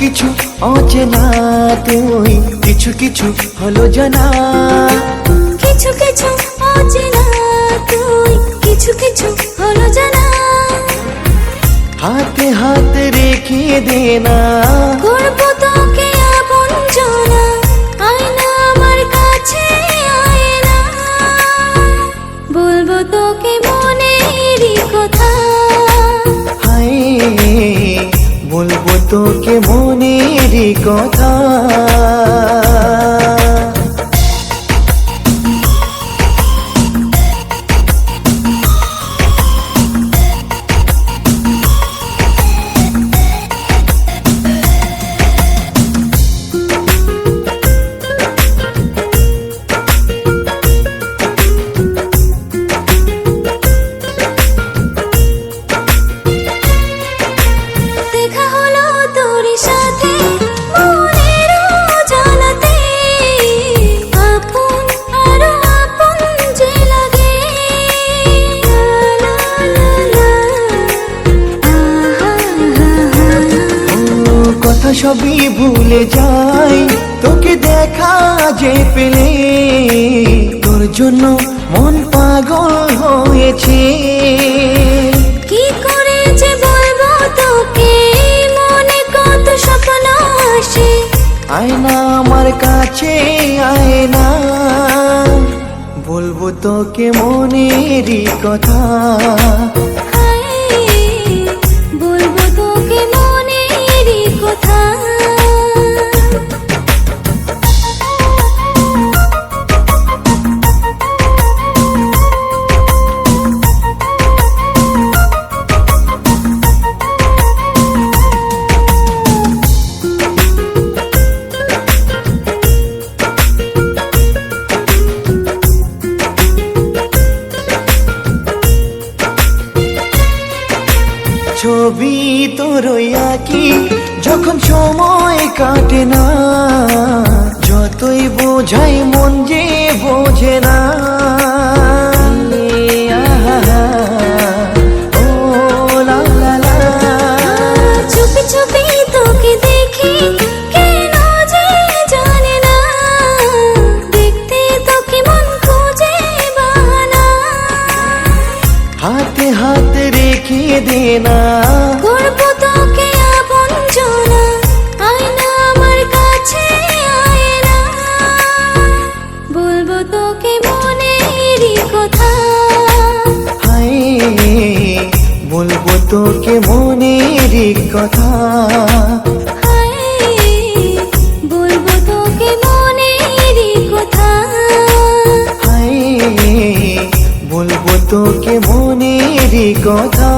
কিছু অচেনা তুই কিছু কিছু হলো জানা। কিছু কিছু অচেনা তুই কিছু কিছু হলো জানা। হাতে হাতে রেখে দেনা করব মনের কথা। কথা সবই ভুলে যাই। তোকে দেখা যে পেলে তোর জন্য মন পাগল হয়েছে। কি করে যে বলব তোকে? মনে কত স্বপ্ন আসে। আয়না আমার কাছে আয়না। বলব তোকে মনেরই কথা। তোর কি যখন সময় কাটে না যতই বোঝাই মন যে বোঝে না। আহা, ও লা লা তোকে মনের কথা। বলব তোকে মনের কথা। বলব তোকে মনেরই কথা।